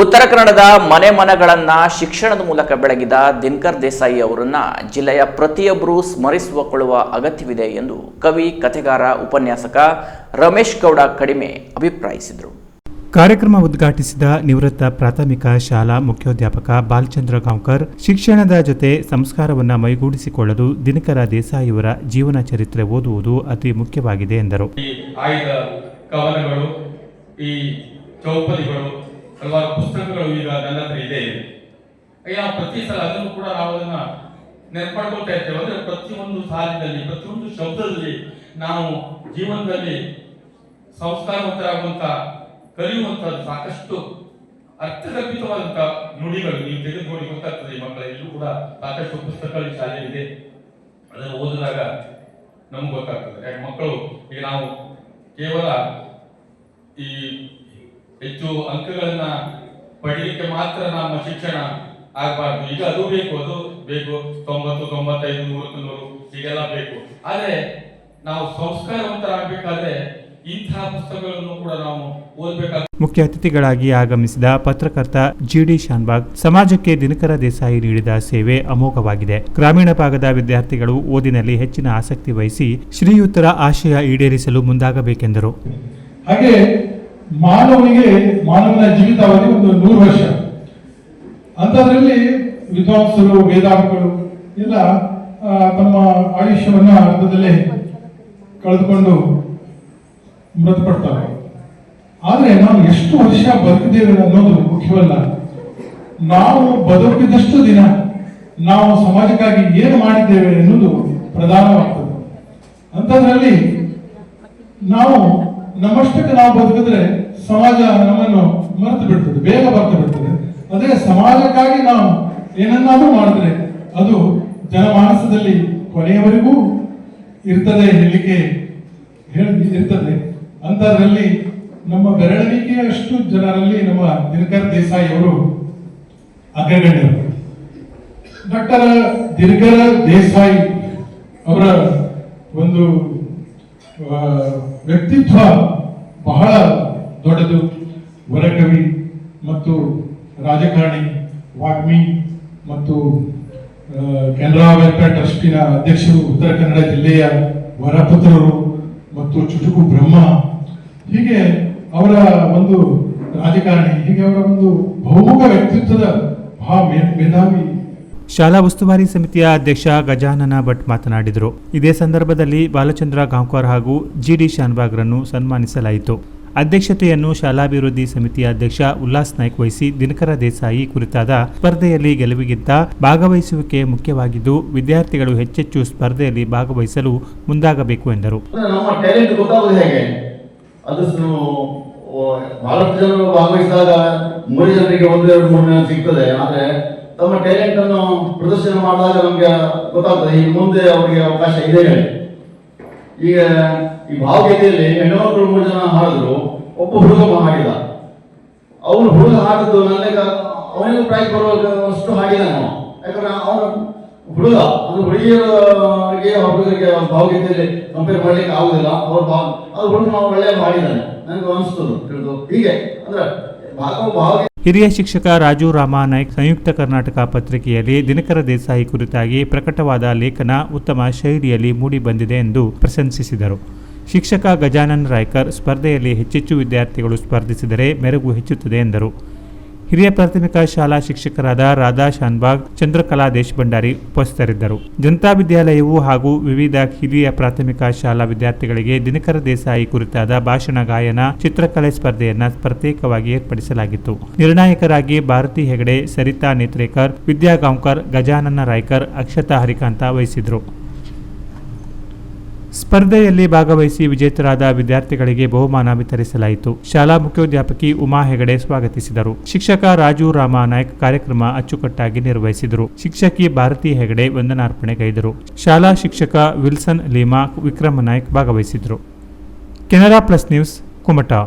ಉತ್ತರ ಕನ್ನಡದ ಮನೆ ಮನಗಳನ್ನ ಶಿಕ್ಷಣದ ಮೂಲಕ ಬೆಳಗಿದ ದಿನಕರ್ ದೇಸಾಯಿ ಅವರನ್ನ ಜಿಲ್ಲೆಯ ಪ್ರತಿಯೊಬ್ಬರೂ ಸ್ಮರಿಸಿಕೊಳ್ಳುವ ಅಗತ್ಯವಿದೆ ಎಂದು ಕವಿ ಕಥೆಗಾರ ಉಪನ್ಯಾಸಕ ರಮೇಶ್ ಗೌಡ ಕಡಿಮೆ ಅಭಿಪ್ರಾಯಿಸಿದರು. ಕಾರ್ಯಕ್ರಮ ಉದ್ಘಾಟಿಸಿದ ನಿವೃತ್ತ ಪ್ರಾಥಮಿಕ ಶಾಲಾ ಮುಖ್ಯೋಧ್ಯಾಪಕ ಬಾಲಚಂದ್ರ ಗಾಂವ್ಕರ್ ಶಿಕ್ಷಣದ ಜೊತೆ ಸಂಸ್ಕಾರವನ್ನು ಮೈಗೂಡಿಸಿಕೊಳ್ಳಲು ದಿನಕರ ದೇಸಾಯಿಯವರ ಜೀವನ ಚರಿತ್ರೆ ಓದುವುದು ಅತಿ ಮುಖ್ಯವಾಗಿದೆ ಎಂದರು. ಈ ಆಯ್ದ ಕವನಗಳು ಈ ಚೌಪದಿಗಳು ಹಲವಾರು ಪುಸ್ತಕಗಳು ಈಗ ನನ್ನ ಹತ್ರ ಇದೆ. ಪ್ರತಿ ಸಲ ಅದನ್ನು ಕೂಡ ನಾವು ಅದನ್ನ ನೆನ್ಪಡ್ಕೊಳ್ತಾ ಇರ್ತೇವೆ. ಅಂದ್ರೆ ಪ್ರತಿಯೊಂದು ಸಾಲಿನಲ್ಲಿ, ಪ್ರತಿಯೊಂದು ಶಬ್ದದಲ್ಲಿ ನಾವು ಜೀವನದಲ್ಲಿ ಸಂಸ್ಕಾರವಂತರಾಗುವಂತ ಕಲಿಯುವಂತ ಸಾಕಷ್ಟು ಅರ್ಥಗರ್ಭಿತವಾದಂತ ನುಡಿಗಳು ನೀವು ತೆಗೆದು ನೋಡಿ ಗೊತ್ತಾಗ್ತದೆ ಮಕ್ಕಳಲ್ಲೂ ಕೂಡ ಸಾಕಷ್ಟು ಪುಸ್ತಕಗಳ ಶಾಲೆ ಇದೆ ಅದನ್ನು ಓದಿದಾಗ ನಮ್ಗೆ ಗೊತ್ತಾಗ್ತದೆ. ಯಾಕೆ ಮಕ್ಕಳು, ಈಗ ನಾವು ಕೇವಲ ಈ ಹೆಚ್ಚು ಅಂಕಗಳನ್ನ ಪಡೀಲಿಕ್ಕೆ ಮಾತ್ರ ನಮ್ಮ ಶಿಕ್ಷಣ ಆಗಬಾರ್ದು. ಈಗ ಅದು ಬೇಕು ಅದು ಬೇಕು. ತೊಂಬತ್ತು ತೊಂಬತ್ತೈದು ನೂರಕ್ಕೆ ನೂರು ಹೀಗೆಲ್ಲ ಬೇಕು. ಆದ್ರೆ ನಾವು ಸಂಸ್ಕಾರವಂತರಾಗಬೇಕಾದ್ರೆ ಇಂತಹ ಪುಸ್ತಕಗಳನ್ನು ಕೂಡ ನಾವು ಓದ್ಬೇಕಾಗ್ತದೆ. ಮುಖ್ಯ ಅತಿಥಿಗಳಾಗಿ ಆಗಮಿಸಿದ ಪತ್ರಕರ್ತ ಜಿಡಿ ಶಾನ್ಬಾಗ್ ಸಮಾಜಕ್ಕೆ ದಿನಕರ ದೇಸಾಯಿ ನೀಡಿದ ಸೇವೆ ಅಮೋಘವಾಗಿದೆ. ಗ್ರಾಮೀಣ ಭಾಗದ ವಿದ್ಯಾರ್ಥಿಗಳು ಓದಿನಲ್ಲಿ ಹೆಚ್ಚಿನ ಆಸಕ್ತಿ ವಹಿಸಿ ಶ್ರೀಯುತರ ಆಶಯ ಈಡೇರಿಸಲು ಮುಂದಾಗಬೇಕೆಂದರು. ಹಾಗೆ ಮಾನವನಿಗೆ, ಮಾನವನ ಜೀವಿತಾವಧಿ ಒಂದು ನೂರು ವರ್ಷ. ಅಂಥದ್ರಲ್ಲಿ ವಿದ್ವಾಂಸರು, ವೇದಾಂತಗಳು ಎಲ್ಲ ತಮ್ಮ ಆಯುಷ್ಯವನ್ನ ಅರ್ಧದಲ್ಲೇ ಕಳೆದುಕೊಂಡು ಮೃತಪಡ್ತಾರೆ. ಆದರೆ ನಾವು ಎಷ್ಟು ವರ್ಷ ಬದುಕಿದ್ದೇವೆ ಅನ್ನೋದು ಮುಖ್ಯವಲ್ಲ. ನಾವು ಬದುಕಿದಷ್ಟು ದಿನ ನಾವು ಸಮಾಜಕ್ಕಾಗಿ ಏನು ಮಾಡಿದ್ದೇವೆ ಎನ್ನುವುದು ಪ್ರಧಾನವಾಗ್ತದೆ. ಅಂಥದ್ರಲ್ಲಿ ನಾವು ನಮ್ಮಷ್ಟಕ್ಕೆ ನಾವು ಬದುಕಿದ್ರೆ ಸಮಾಜ ನಮ್ಮನ್ನು ಮರೆತು ಬಿಡ್ತದೆ, ಬೇಗ ಮರೆತು ಬಿಡ್ತದೆ. ಅದೇ ಸಮಾಜಕ್ಕಾಗಿ ನಾವು ಏನನ್ನಾದ್ರೂ ಮಾಡಿದ್ರೆ ಅದು ಜನಮಾನಸದಲ್ಲಿ ಕೊನೆಯವರೆಗೂ ಇರ್ತದೆ ಹೇಳಲಿಕ್ಕೆ ಹೇಳಿ ಇರ್ತದೆ. ಅಂತದ್ರಲ್ಲಿ ನಮ್ಮ ಬೆರಳಿಕೆಯಷ್ಟು ಜನರಲ್ಲಿ ನಮ್ಮ ದಿನಕರ್ ದೇಸಾಯಿ ಅವರು ಅಗ್ರಗಣ್ಯರು. ಡಾಕ್ಟರ್ ದಿನಕರ ದೇಸಾಯಿ ಅವರ ಒಂದು ವ್ಯಕ್ತಿತ್ವ ಬಹಳ ದೊಡ್ಡದು ವರಕವಿ ಮತ್ತು ರಾಜಕಾರಣಿ ವಾಗ್ಮಿ ಮತ್ತು ಕೆನರಾ ವೆಲ್ಫೇರ್ ಟ್ರಸ್ಟಿನ ಅಧ್ಯಕ್ಷರು ಉತ್ತರ ಕನ್ನಡ ಜಿಲ್ಲೆಯ ವರಪುತ್ರರು ಮತ್ತು ಚುಟುಕು ಬ್ರಹ್ಮ. ಹೀಗೆ ಅವರ ಒಂದು ರಾಜಕಾರಣಿ, ಹೀಗೆ ಅವರ ಒಂದು ಬಹುಮುಖ ವ್ಯಕ್ತಿತ್ವದ ಮಹಾ ಮೇಧಾವಿ. ಶಾಲಾ ಉಸ್ತುವಾರಿ ಸಮಿತಿಯ ಅಧ್ಯಕ್ಷ ಗಜಾನನ ಭಟ್ ಮಾತನಾಡಿದರು. ಇದೇ ಸಂದರ್ಭದಲ್ಲಿ ಬಾಲಚಂದ್ರ ಗಾಂವ್ಕರ್ ಹಾಗೂ ಜಿಡಿ ಶಾನ್ಬಾಗ್ರನ್ನು ಸನ್ಮಾನಿಸಲಾಯಿತು. ಅಧ್ಯಕ್ಷತೆಯನ್ನು ಶಾಲಾಭಿವೃದ್ಧಿ ಸಮಿತಿಯ ಅಧ್ಯಕ್ಷ ಉಲ್ಲಾಸ್ ನಾಯ್ಕ್ ವಹಿಸಿ ದಿನಕರ ದೇಸಾಯಿ ಕುರಿತಾದ ಸ್ಪರ್ಧೆಯಲ್ಲಿ ಗೆಲುವಿಗಿಂತ ಭಾಗವಹಿಸುವಿಕೆ ಮುಖ್ಯವಾಗಿದ್ದು, ವಿದ್ಯಾರ್ಥಿಗಳು ಹೆಚ್ಚೆಚ್ಚು ಸ್ಪರ್ಧೆಯಲ್ಲಿ ಭಾಗವಹಿಸಲು ಮುಂದಾಗಬೇಕು ಎಂದರು. ಬಹಳಷ್ಟು ಜನರು ಭಾಗವಹಿಸಿದಾಗ ಮೂರು ಜನರಿಗೆ ಒಂದು, ಎರಡು, ಮೂರು ಜನ ಸಿಗ್ತದೆ. ಆದರೆ ತಮ್ಮ ಟ್ಯಾಲೆಂಟ್ ಅನ್ನು ಪ್ರದರ್ಶನ ಮಾಡಿದಾಗ ನಮಗೆ ಗೊತ್ತಾಗ್ತದೆ ಈ ಮುಂದೆ ಅವರಿಗೆ ಅವಕಾಶ ಇದೆ ಹೇಳಿ. ಈಗ ಈ ಭಾವಗೀತೆಯಲ್ಲಿ ಹೆಣ್ಣುಮಕ್ಕಳು ಮೂರು ಜನ ಹಾಡಿದ್ರು, ಒಬ್ಬ ಹುಡುಗ ಹಾಡಿದ. ಅವನು ಹುಡುಗ ಹಾಡಿದ್ದು ನನಗೆ ಅವನಿಗೂ ಪ್ರೈಸ್ ಬರುವಷ್ಟು ಹಾಡಿದ ನಾನು. ಯಾಕಂದ್ರೆ ಅವನು ಹುಡುಗ, ಅದು ಹುಡುಗಿಯರಿಗೆ ಹುಡುಗರಿಗೆ ಭಾವಗೀತೆಯಲ್ಲಿ ಕಂಪೇರ್ ಮಾಡ್ಲಿಕ್ಕೆ ಆಗುದಿಲ್ಲ. ಅವ್ರ ಭಾವ, ಅದು ಹುಡುಗ ನಾವು ಒಳ್ಳೆಯ ಹಾಡಿದ್ದಾನೆ. ನನಗೆ ಅನಿಸ್ತದೆ, ತಿಳಿದು. ಹೀಗೆ, ಅಂದ್ರೆ ಭಾವ ಭಾವ ಹಿರಿಯ ಶಿಕ್ಷಕ ರಾಜು ರಾಮಾನಾಯ್ಕ್ ಸಂಯುಕ್ತ ಕರ್ನಾಟಕ ಪತ್ರಿಕೆಯಲ್ಲಿ ದಿನಕರ ದೇಸಾಯಿ ಕುರಿತಾಗಿ ಪ್ರಕಟವಾದ ಲೇಖನ ಉತ್ತಮ ಶೈಲಿಯಲ್ಲಿ ಮೂಡಿಬಂದಿದೆ ಎಂದು ಪ್ರಶಂಸಿಸಿದರು. ಶಿಕ್ಷಕ ಗಜಾನನ್ ರಾಯ್ಕರ್ ಸ್ಪರ್ಧೆಯಲ್ಲಿ ಹೆಚ್ಚೆಚ್ಚು ವಿದ್ಯಾರ್ಥಿಗಳು ಸ್ಪರ್ಧಿಸಿದರೆ ಮೆರುಗು ಹೆಚ್ಚುತ್ತದೆ ಎಂದರು. ಹಿರಿಯ ಪ್ರಾಥಮಿಕ ಶಾಲಾ ಶಿಕ್ಷಕರಾದ ರಾಧಾ ಶಾನ್ಬಾಗ್, ಚಂದ್ರಕಲಾ ದೇಶಭಂಡಾರಿ ಉಪಸ್ಥಿತರಿದ್ದರು. ಜನತಾ ವಿದ್ಯಾಲಯವು ಹಾಗೂ ವಿವಿಧ ಹಿರಿಯ ಪ್ರಾಥಮಿಕ ಶಾಲಾ ವಿದ್ಯಾರ್ಥಿಗಳಿಗೆ ದಿನಕರ ದೇಸಾಯಿ ಕುರಿತಾದ ಭಾಷಣ ಗಾಯನ, ಚಿತ್ರಕಲೆ ಸ್ಪರ್ಧೆಯನ್ನ ಪ್ರತ್ಯೇಕವಾಗಿ ಏರ್ಪಡಿಸಲಾಗಿತ್ತು. ನಿರ್ಣಾಯಕರಾಗಿ ಭಾರತಿ ಹೆಗಡೆ, ಸರಿತಾ ನೇತ್ರೇಕರ್, ವಿದ್ಯಾ ಗಾಂವ್ಕರ್, ಗಜಾನನ ರಾಯ್ಕರ್, ಅಕ್ಷತಾ ಹರಿಕಾಂತ ವಹಿಸಿದ್ರು. ಸ್ಪರ್ಧೆಯಲ್ಲಿ ಭಾಗವಹಿಸಿ ವಿಜೇತರಾದ ವಿದ್ಯಾರ್ಥಿಗಳಿಗೆ ಬಹುಮಾನ ವಿತರಿಸಲಾಯಿತು. ಶಾಲಾ ಮುಖ್ಯೋಧ್ಯಾಪಕಿ ಉಮಾ ಹೆಗಡೆ ಸ್ವಾಗತಿಸಿದರು. ಶಿಕ್ಷಕ ರಾಜು ರಾಮನಾಯ್ಕ್ ಕಾರ್ಯಕ್ರಮ ಅಚ್ಚುಕಟ್ಟಾಗಿ ನಿರ್ವಹಿಸಿದರು. ಶಿಕ್ಷಕಿ ಭಾರತಿ ಹೆಗಡೆ ವಂದನಾರ್ಪಣೆಗೈದರು ಶಾಲಾ ಶಿಕ್ಷಕ ವಿಲ್ಸನ್ ಲೀಮಾ ವಿಕ್ರಮ ನಾಯ್ಕ ಭಾಗವಹಿಸಿದರು. Canara plus news, Kumta.